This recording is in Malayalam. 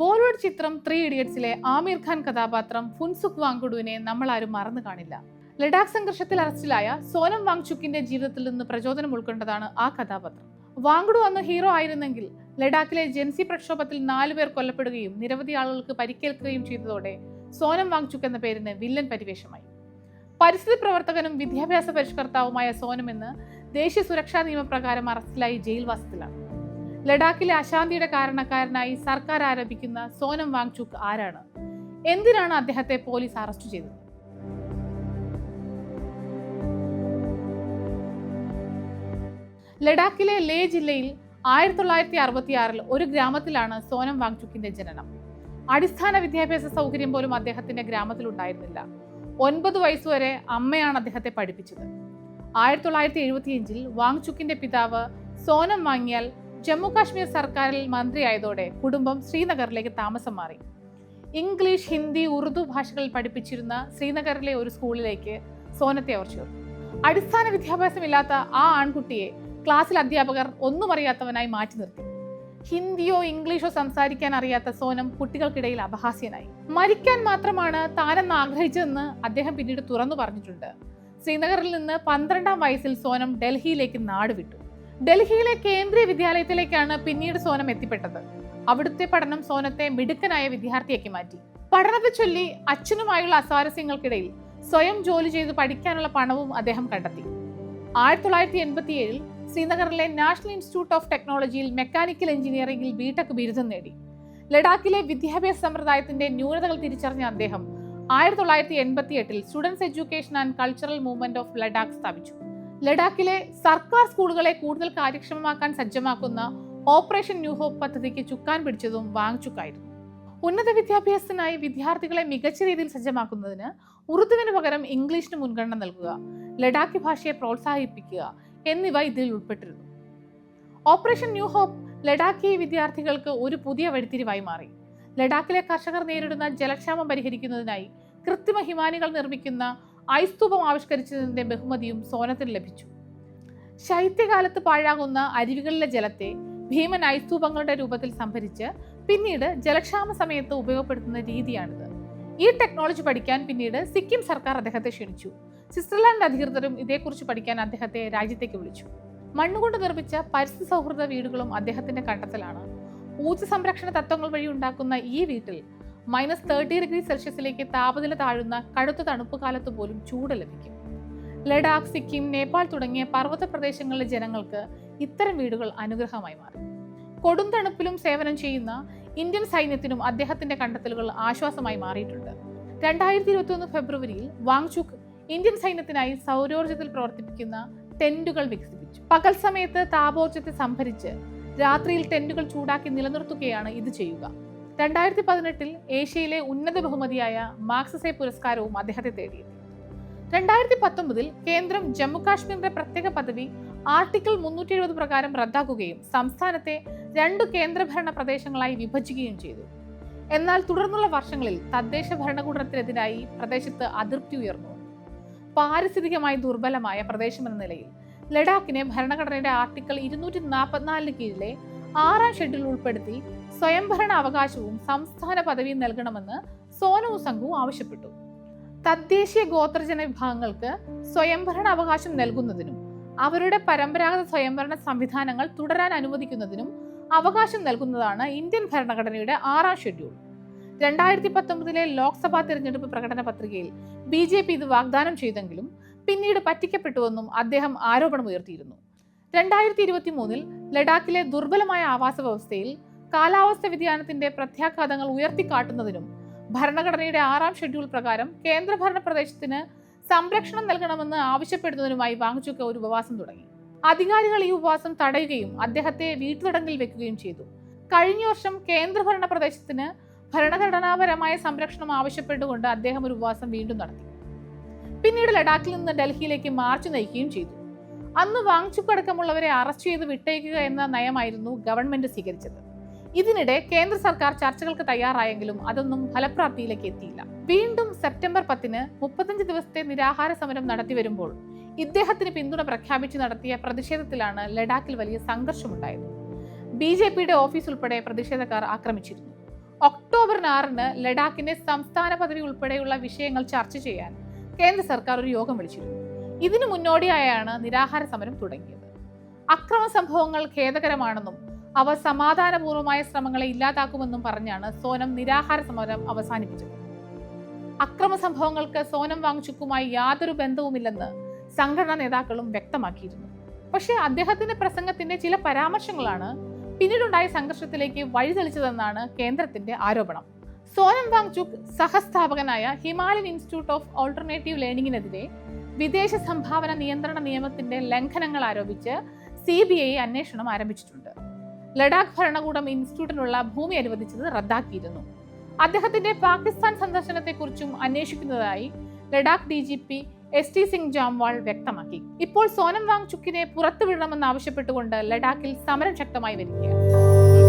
ബോളിവുഡ് ചിത്രം ത്രീ ഇഡിയറ്റ്സിലെ ആമിർ ഖാൻ കഥാപാത്രം ഫുൻസുഖ് വാങ്കുഡുവിനെ നമ്മൾ ആരും മറന്നു കാണില്ല. ലഡാക്ക് സംഘർഷത്തിൽ അറസ്റ്റിലായ സോനം വാങ്ചുക്കിന്റെ ജീവിതത്തിൽ നിന്ന് പ്രചോദനം ഉൾക്കൊണ്ടതാണ് ആ കഥാപാത്രം. വാങ്കുഡു അന്ന് ഹീറോ ആയിരുന്നെങ്കിൽ ലഡാക്കിലെ ജൻസി പ്രക്ഷോഭത്തിൽ നാലുപേർ കൊല്ലപ്പെടുകയും നിരവധി ആളുകൾക്ക് പരിക്കേൽക്കുകയും ചെയ്തതോടെ സോനം വാങ്ചുക്ക് എന്ന പേരിന് വില്ലൻ പരിവേഷമായി. പരിസ്ഥിതി പ്രവർത്തകനും വിദ്യാഭ്യാസ പരിഷ്കർത്താവുമായ സോനം ഇന്ന് ദേശീയ സുരക്ഷാ നിയമപ്രകാരം അറസ്റ്റിലായി ജയിൽവാസത്തിലാണ്. ലഡാക്കിലെ അശാന്തിയുടെ കാരണക്കാരനായി സർക്കാർ ആരോപിക്കുന്ന സോനം വാങ്ചുക്ക് ആരാണ്? എന്തിനാണ് അദ്ദേഹത്തെ പോലീസ് അറസ്റ്റ് ചെയ്തത്? ലഡാക്കിലെ ലേ ജില്ലയിൽ ആയിരത്തി തൊള്ളായിരത്തി അറുപത്തി ആറിൽ ഒരു ഗ്രാമത്തിലാണ് സോനം വാങ്ചുക്കിന്റെ ജനനം. അടിസ്ഥാന വിദ്യാഭ്യാസ സൗകര്യം പോലും അദ്ദേഹത്തിന്റെ ഗ്രാമത്തിൽ ഉണ്ടായിരുന്നില്ല ഒൻപത് വയസ്സുവരെ അമ്മയാണ് അദ്ദേഹത്തെ പഠിപ്പിച്ചത്. ആയിരത്തി തൊള്ളായിരത്തി എഴുപത്തിയഞ്ചിൽ വാങ്ചുക്കിന്റെ പിതാവ് സോനം വാങ്ങിയാൽ ജമ്മു കാശ്മീർ സർക്കാരിൽ മന്ത്രിയായതോടെ കുടുംബം ശ്രീനഗറിലേക്ക് താമസം മാറി. ഇംഗ്ലീഷ് ഹിന്ദി ഉറുദു ഭാഷകളിൽ പഠിപ്പിച്ചിരുന്ന ശ്രീനഗറിലെ ഒരു സ്കൂളിലേക്ക് സോനത്തെ അവർ ചേർന്നു അടിസ്ഥാന വിദ്യാഭ്യാസമില്ലാത്ത ആ ആൺകുട്ടിയെ ക്ലാസ്സിൽ അധ്യാപകർ ഒന്നും അറിയാത്തവനായി മാറ്റി നിർത്തി. ഹിന്ദിയോ ഇംഗ്ലീഷോ സംസാരിക്കാൻ അറിയാത്ത സോനം കുട്ടികൾക്കിടയിൽ അപഹാസ്യനായി. മരിക്കാൻ മാത്രമാണ് താനെന്ന് ആഗ്രഹിച്ചതെന്ന് അദ്ദേഹം പിന്നീട് തുറന്നു പറഞ്ഞിട്ടുണ്ട്. ശ്രീനഗറിൽ നിന്ന് പന്ത്രണ്ടാം വയസ്സിൽ സോനം ഡൽഹിയിലേക്ക് നാടുവിട്ടു. ഡൽഹിയിലെ കേന്ദ്രീയ വിദ്യാലയത്തിലേക്കാണ് പിന്നീട് സോനം എത്തിപ്പെട്ടത്. അവിടുത്തെ പഠനം സോനത്തെ മിടുക്കനായ വിദ്യാർത്ഥിയാക്കി മാറ്റി. പഠനത്തെ ചൊല്ലി അച്ഛനുമായുള്ള അസ്വാരസ്യങ്ങൾക്കിടയിൽ സ്വയം ജോലി ചെയ്ത് പഠിക്കാനുള്ള പണവും അദ്ദേഹം കണ്ടെത്തി. ആയിരത്തി തൊള്ളായിരത്തി എൺപത്തി ഏഴിൽ ശ്രീനഗറിലെ നാഷണൽ ഇൻസ്റ്റിറ്റ്യൂട്ട് ഓഫ് ടെക്നോളജിയിൽ മെക്കാനിക്കൽ എഞ്ചിനീയറിംഗിൽ ബിടെക് ബിരുദം നേടി. ലഡാക്കിലെ വിദ്യാഭ്യാസ സമ്പ്രദായത്തിന്റെ ന്യൂനതകൾ തിരിച്ചറിഞ്ഞ അദ്ദേഹം ആയിരത്തി തൊള്ളായിരത്തി എൺപത്തി എട്ടിൽ students education and cultural movement of Ladakh സ്ഥാപിച്ചു. ലഡാക്കിലെ സർക്കാർ സ്കൂളുകളെ കൂടുതൽ കാര്യക്ഷമമാക്കാൻ സജ്ജമാക്കുന്ന ഓപ്പറേഷൻ ന്യൂ ഹോപ്പ് പദ്ധതിക്ക് ചുക്കാൻ പിടിച്ചതും വാങ്ചുക്കായിരുന്നു ഉന്നത വിദ്യാഭ്യാസത്തിനായി വിദ്യാർത്ഥികളെ മികച്ച രീതിയിൽ സജ്ജമാക്കുന്നതിന് ഉറുദുവിന് പകരം ഇംഗ്ലീഷിന് മുൻഗണന നൽകുക ലഡാക്കി ഭാഷയെ പ്രോത്സാഹിപ്പിക്കുക എന്നിവ ഇതിൽ ഉൾപ്പെട്ടിരുന്നു. ഓപ്പറേഷൻ ന്യൂ ഹോപ്പ് ലഡാക്കി വിദ്യാർത്ഥികൾക്ക് ഒരു പുതിയ വഴിത്തിരിവായി മാറി. ലഡാക്കിലെ കർഷകർ നേരിടുന്ന ജലക്ഷാമം പരിഹരിക്കുന്നതിനായി കൃത്രിമ ഹിമാനികൾ നിർമ്മിക്കുന്ന ഐസ്തൂപം ആവിഷ്കരിച്ചതിന്റെ ബഹുമതിയും സോനത്തിന് ലഭിച്ചു. ശൈത്യകാലത്ത് പാഴാകുന്ന അരുവികളിലെ ജലത്തെ ഭീമൻ ഐസ്തൂപങ്ങളുടെ രൂപത്തിൽ സംഭരിച്ച് പിന്നീട് ജലക്ഷാമ സമയത്ത് ഉപയോഗപ്പെടുത്തുന്ന രീതിയാണിത്. ഈ ടെക്നോളജി പഠിക്കാൻ പിന്നീട് സിക്കിം സർക്കാർ അദ്ദേഹത്തെ ക്ഷണിച്ചു. സ്വിറ്റ്സർലാൻഡ് അധികൃതരും ഇതേക്കുറിച്ച് പഠിക്കാൻ അദ്ദേഹത്തെ രാജ്യത്തേക്ക് വിളിച്ചു. മണ്ണുകൊണ്ട് നിർമ്മിച്ച പരിസ്ഥിതി സൗഹൃദ വീടുകളും അദ്ദേഹത്തിന്റെ കണ്ടെത്തലാണ്. ഊർജ സംരക്ഷണ തത്വങ്ങൾ വഴി ഉണ്ടാക്കുന്ന ഈ വീട്ടിൽ മൈനസ് തേർട്ടി ഡിഗ്രി സെൽഷ്യസിലേക്ക് താപനില താഴുന്ന കടുത്ത തണുപ്പ് കാലത്ത് പോലും ചൂട് ലഭിക്കും. ലഡാക്ക് സിക്കിം നേപ്പാൾ തുടങ്ങിയ പർവത പ്രദേശങ്ങളിലെ ജനങ്ങൾക്ക് ഇത്തരം വീടുകൾ അനുഗ്രഹമായി മാറി. കൊടും തണുപ്പിലും സേവനം ചെയ്യുന്ന ഇന്ത്യൻ സൈന്യത്തിനും അദ്ദേഹത്തിന്റെ കണ്ടെത്തലുകൾ ആശ്വാസമായി മാറിയിട്ടുണ്ട്. രണ്ടായിരത്തി ഇരുപത്തി ഒന്ന് ഫെബ്രുവരിയിൽ വാങ്ചുക് ഇന്ത്യൻ സൈന്യത്തിനായി സൗരോർജത്തിൽ പ്രവർത്തിപ്പിക്കുന്ന ടെന്റുകൾ വികസിപ്പിച്ചു. പകൽ സമയത്ത് താപോർജത്തെ സംഭരിച്ച് രാത്രിയിൽ ടെന്റുകൾ ചൂടാക്കി നിലനിർത്തുകയാണ് ഇത് ചെയ്യുക. രണ്ടായിരത്തി പതിനെട്ടിൽ ഏഷ്യയിലെ ഉന്നത ബഹുമതിയായ മാക്സസെ പുരസ്കാരവും അദ്ദേഹത്തെ തേടിയെത്തി രണ്ടായിരത്തി പത്തൊമ്പതിൽ കേന്ദ്രം ജമ്മു കാശ്മീരിന്റെ പ്രത്യേക പദവി ആർട്ടിക്കിൾ മുന്നൂറ്റി എഴുപത് പ്രകാരം റദ്ദാക്കുകയും സംസ്ഥാനത്തെ രണ്ട് കേന്ദ്രഭരണ പ്രദേശങ്ങളായി വിഭജിക്കുകയും ചെയ്തു. എന്നാൽ തുടർന്നുള്ള വർഷങ്ങളിൽ തദ്ദേശ ഭരണകൂടത്തിനെതിരായി പ്രദേശത്ത് അതിർത്തി ഉയർന്നു. പാരിസ്ഥിതികമായി ദുർബലമായ പ്രദേശമെന്ന നിലയിൽ ലഡാക്കിനെ ഭരണഘടനയുടെ ആർട്ടിക്കിൾ ഇരുന്നൂറ്റി നാൽപ്പത്തിനാലിന് കീഴിലെ ആറാം ഷെഡ്യൂൾ ഉൾപ്പെടുത്തി സ്വയംഭരണ അവകാശവും സംസ്ഥാന പദവിയും നൽകണമെന്ന് സോനു സംഘു ആവശ്യപ്പെട്ടു. തദ്ദേശീയ ഗോത്രജന വിഭാഗങ്ങൾക്ക് സ്വയംഭരണ അവകാശം നൽകുന്നതിനും അവരുടെ പരമ്പരാഗത സ്വയംഭരണ സംവിധാനങ്ങൾ തുടരാൻ അനുവദിക്കുന്നതിനും അവകാശം നൽകുന്നതാണ് ഇന്ത്യൻ ഭരണഘടനയുടെ ആറാം ഷെഡ്യൂൾ. രണ്ടായിരത്തി പത്തൊമ്പതിലെ ലോക്സഭാ തിരഞ്ഞെടുപ്പ് പ്രകടന പത്രികയിൽ ബി ജെ പി ഇത് വാഗ്ദാനം ചെയ്തെങ്കിലും പിന്നീട് പറ്റിക്കപ്പെട്ടുവെന്നും അദ്ദേഹം ആരോപണമുയർത്തിയിരുന്നു. രണ്ടായിരത്തി ഇരുപത്തി മൂന്നിൽ ലഡാക്കിലെ ദുർബലമായ ആവാസ വ്യവസ്ഥയിൽ കാലാവസ്ഥ വ്യതിയാനത്തിന്റെ പ്രത്യാഘാതങ്ങൾ ഉയർത്തിക്കാട്ടുന്നതിനും ഭരണഘടനയുടെ ആറാം ഷെഡ്യൂൾ പ്രകാരം കേന്ദ്രഭരണ പ്രദേശത്തിന് സംരക്ഷണം നൽകണമെന്ന് ആവശ്യപ്പെടുന്നതിനുമായി വാങ്ങിച്ചുക്ക ഒരു ഉപവാസം തുടങ്ങി. അധികാരികൾ ഈ ഉപവാസം തടയുകയും അദ്ദേഹത്തെ വീട്ടുതടങ്കിൽ വെക്കുകയും ചെയ്തു. കഴിഞ്ഞ വർഷം കേന്ദ്രഭരണ പ്രദേശത്തിന് ഭരണഘടനാപരമായ സംരക്ഷണം ആവശ്യപ്പെട്ടുകൊണ്ട് അദ്ദേഹം ഒരു ഉപവാസം വീണ്ടും നടത്തി. പിന്നീട് ലഡാക്കിൽ നിന്ന് ഡൽഹിയിലേക്ക് മാർച്ച് നയിക്കുകയും ചെയ്തു. അന്ന് വാങ്ങിച്ചുപ്പടക്കമുള്ളവരെ അറസ്റ്റ് ചെയ്ത് വിട്ടയക്കുക എന്ന നയമായിരുന്നു ഗവൺമെന്റ് സ്വീകരിച്ചത്. ഇതിനിടെ കേന്ദ്ര സർക്കാർ ചർച്ചകൾക്ക് തയ്യാറായെങ്കിലും അതൊന്നും ഫലപ്രാപ്തിയിലേക്ക് എത്തിയില്ല. വീണ്ടും സെപ്റ്റംബർ പത്തിന് മുപ്പത്തഞ്ച് ദിവസത്തെ നിരാഹാര സമരം നടത്തി വരുമ്പോൾ ഇദ്ദേഹത്തിന് പിന്തുണ പ്രഖ്യാപിച്ച് നടത്തിയ പ്രതിഷേധത്തിലാണ് ലഡാക്കിൽ വലിയ സംഘർഷമുണ്ടായത്. ബി ജെ പിയുടെ ഓഫീസ് ഉൾപ്പെടെ പ്രതിഷേധക്കാർ ആക്രമിച്ചിരുന്നു. ഒക്ടോബർ ആറിന് ലഡാക്കിന്റെ സംസ്ഥാന പദവി ഉൾപ്പെടെയുള്ള വിഷയങ്ങൾ ചർച്ച ചെയ്യാൻ കേന്ദ്ര സർക്കാർ ഒരു യോഗം വിളിച്ചിരുന്നു. ഇതിനു മുന്നോടിയായാണ് നിരാഹാര സമരം തുടങ്ങിയത്. അക്രമ സംഭവങ്ങൾ ഖേദകരമാണെന്നും അവ സമാധാനപൂർവമായ ശ്രമങ്ങളെ ഇല്ലാതാക്കുമെന്നും പറഞ്ഞാണ് സോനം നിരാഹാര സമരം അവസാനിപ്പിച്ചത്. അക്രമ സംഭവങ്ങൾക്ക് സോനം വാങ്ചുക്കുമായി യാതൊരു ബന്ധവുമില്ലെന്ന് സംഘടനാ നേതാക്കളും വ്യക്തമാക്കിയിരുന്നു. പക്ഷേ അദ്ദേഹത്തിന്റെ പ്രസംഗത്തിന്റെ ചില പരാമർശങ്ങളാണ് പിന്നീടുണ്ടായ സംഘർഷത്തിലേക്ക് വഴിതെളിച്ചതെന്നാണ് കേന്ദ്രത്തിന്റെ ആരോപണം. സോനം വാങ്ചുക് സഹസ്ഥാപകനായ ഹിമാലയൻ ഇൻസ്റ്റിറ്റ്യൂട്ട് ഓഫ് ഓൾട്ടർനേറ്റീവ് ലേണിംഗിനെതിരെ വിദേശ സംഭാവന നിയന്ത്രണ നിയമത്തിന്റെ ലംഘനങ്ങൾ ആരോപിച്ച് സി ബി ഐ അന്വേഷണം ആരംഭിച്ചിട്ടുണ്ട്. ലഡാക്ക് ഭരണകൂടം ഇൻസ്റ്റിറ്റ്യൂട്ടിനുള്ള ഭൂമി അനുവദിച്ചത് റദ്ദാക്കിയിരുന്നു. അദ്ദേഹത്തിന്റെ പാകിസ്ഥാൻ സന്ദർശനത്തെക്കുറിച്ചും അന്വേഷിക്കുന്നതായി Ladakh D G P S T Singh Jamwal വ്യക്തമാക്കി. ഇപ്പോൾ സോനം വാങ്ചുക്കിനെ പുറത്തുവിടണമെന്ന് ആവശ്യപ്പെട്ടുകൊണ്ട് ലഡാക്കിൽ സമരം ശക്തമായി വരികയാണ്.